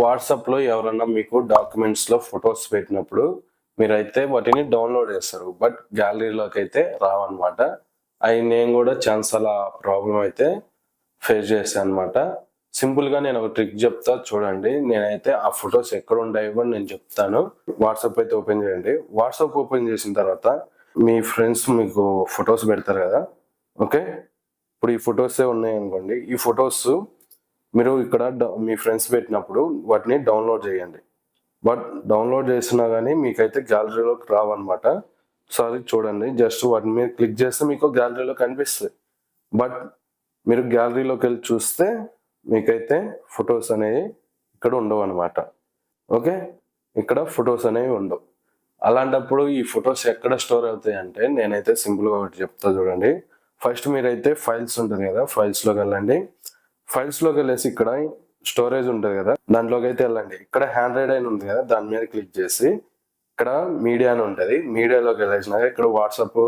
వాట్సాప్లో ఎవరన్నా మీకు డాక్యుమెంట్స్లో ఫొటోస్ పెట్టినప్పుడు మీరైతే వాటిని డౌన్లోడ్ చేస్తారు. బట్ గ్యాలరీలోకి అయితే రావన్నమాట. అవి నేను కూడా ఛాన్స్ అలా ప్రాబ్లం అయితే ఫేస్ చేశాను అనమాట సింపుల్గా నేను ఒక ట్రిక్ చెప్తా చూడండి. నేనైతే ఆ ఫొటోస్ ఎక్కడ ఉంటాయో కూడా నేను చెప్తాను. వాట్సాప్ అయితే ఓపెన్ చేయండి. వాట్సాప్ ఓపెన్ చేసిన తర్వాత మీ ఫ్రెండ్స్ మీకు ఫొటోస్ పెడతారు కదా. ఓకే ఇప్పుడు ఈ ఫొటోసే ఉన్నాయి అనుకోండి ఈ ఫొటోస్ మీరు ఇక్కడ మీ ఫ్రెండ్స్ పెట్టినప్పుడు వాటిని డౌన్లోడ్ చేయండి. బట్ డౌన్లోడ్ చేసినా కానీ మీకైతే గ్యాలరీలోకి రావన్నమాట. సో అది చూడండి. జస్ట్ వాటి మీద క్లిక్ చేస్తే మీకు గ్యాలరీలో కనిపిస్తుంది. బట్ మీరు గ్యాలరీలోకి వెళ్ళి చూస్తే మీకైతే ఫొటోస్ అనేవి ఇక్కడ ఉండవు అనమాట ఓకే? ఇక్కడ ఫొటోస్ అనేవి ఉండవు. అలాంటప్పుడు ఈ ఫొటోస్ ఎక్కడ స్టోర్ అవుతాయి అంటే నేనైతే సింపుల్గా ఒకటి చెప్తా చూడండి. ఫస్ట్ మీరైతే ఫైల్స్ ఉంటుంది కదా ఫైల్స్లోకి వెళ్ళండి. ఫైల్స్లోకి వెళ్ళేసి ఇక్కడ స్టోరేజ్ ఉంటుంది కదా దాంట్లోకి అయితే వెళ్ళండి. ఇక్కడ హ్యాండ్ రైడ్ అని ఉంది కదా దాని మీద క్లిక్ చేసి ఇక్కడ మీడియా అని ఉంటుంది. మీడియాలోకి వెళ్ళేసినాక ఇక్కడ వాట్సాప్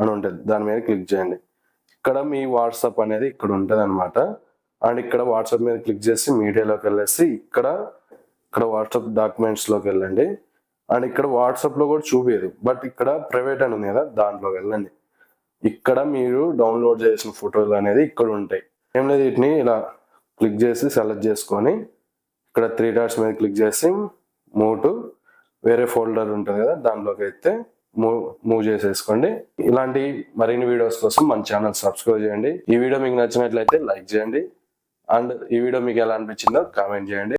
అని ఉంటుంది. దాని మీద క్లిక్ చేయండి. ఇక్కడ మీ వాట్సాప్ అనేది ఇక్కడ ఉంటుంది అనమాట అండ్ ఇక్కడ వాట్సాప్ మీద క్లిక్ చేసి మీడియాలోకి వెళ్ళేసి ఇక్కడ ఇక్కడ వాట్సాప్ డాక్యుమెంట్స్లోకి వెళ్ళండి. అండ్ ఇక్కడ వాట్సాప్లో కూడా చూపించదు బట్ ఇక్కడ ప్రైవేట్ అని ఉంది కదా దాంట్లోకి వెళ్ళండి. ఇక్కడ మీరు డౌన్లోడ్ చేసిన ఫోటోలు అనేది ఇక్కడ ఉంటాయి. ఏం లేదు వీటిని ఇలా క్లిక్ చేసి సెలెక్ట్ చేసుకొని ఇక్కడ త్రీ డాట్స్ మీద క్లిక్ చేసి మూవ్ టు వేరే ఫోల్డర్ ఉంటుంది కదా దాంట్లోకి అయితే మూవ్ మూవ్ చేసేసుకోండి. ఇలాంటి మరిన్ని వీడియోస్ కోసం మన ఛానల్ సబ్స్క్రైబ్ చేయండి. ఈ వీడియో మీకు నచ్చినట్లయితే లైక్ చేయండి. అండ్ ఈ వీడియో మీకు ఎలా అనిపించిందో కామెంట్ చేయండి.